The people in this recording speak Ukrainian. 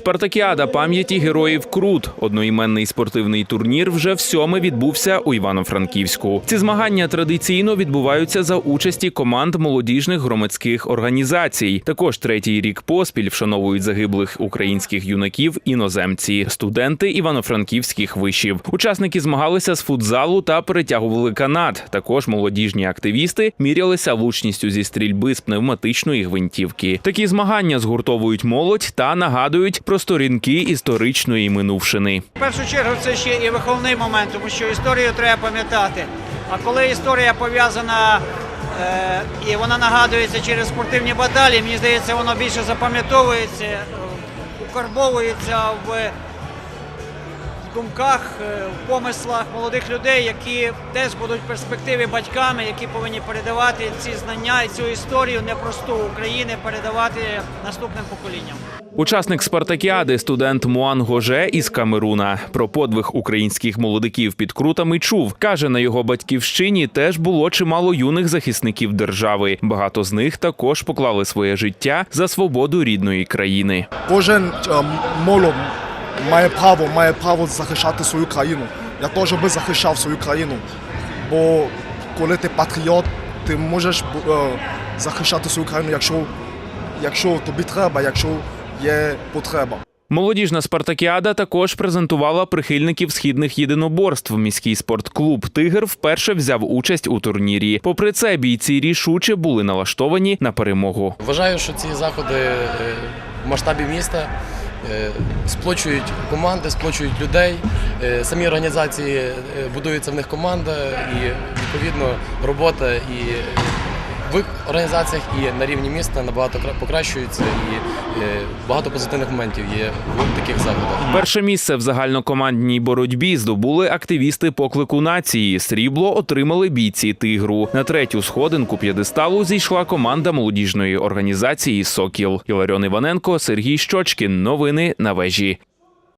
Спартакіада пам'яті героїв Крут. Одноіменний спортивний турнір вже всьоме відбувся у Івано-Франківську. Ці змагання традиційно відбуваються за участі команд молодіжних громадських організацій. Також третій рік поспіль вшановують загиблих українських юнаків іноземці, студенти івано-франківських вишів. Учасники змагалися з футзалу та перетягували канат. Також молодіжні активісти мірялися влучністю зі стрільби з пневматичної гвинтівки. Такі змагання згуртовують молодь та нагадують про сторінки історичної минувшини. В першу чергу це ще і виховний момент, тому що історію треба пам'ятати. А коли історія пов'язана е, і вона нагадується через спортивні баталії, мені здається, воно більше запам'ятовується, е, укарбовується в думках, е, в помислах молодих людей, які теж будуть в перспективі батьками, які повинні передавати ці знання і цю історію непросту України, передавати наступним поколінням. Учасник спартакіади, студент Муан Гоже із Камеруна. Про подвиг українських молодиків під крутами чув. каже, на його батьківщині теж було чимало юних захисників держави. Багато з них також поклали своє життя за свободу рідної країни. Кожен е, молод має право, має право захищати свою країну. Я теж би захищав свою країну. Бо коли ти патріот, ти можеш е, захищати свою країну, якщо, якщо тобі треба, якщо є потреба. Молодіжна спартакіада також презентувала прихильників східних єдиноборств. Міський спортклуб Тигр вперше взяв участь у турнірі. Попри це, бійці рішуче були налаштовані на перемогу. Вважаю, що ці заходи е, в масштабі міста сплочують команди, сплочують людей. Е, Самі організації будується будуються в них команда, і відповідно робота і в організаціях і на рівні міста набагато кра- покращується, і е, багато позитивних моментів є в таких заходах. Перше місце в загальнокомандній боротьбі здобули активісти поклику нації. Срібло отримали бійці тигру. На третю сходинку п'єдесталу зійшла команда молодіжної організації Сокіл. Іларіон Іваненко, Сергій Щочкін. Новини на вежі.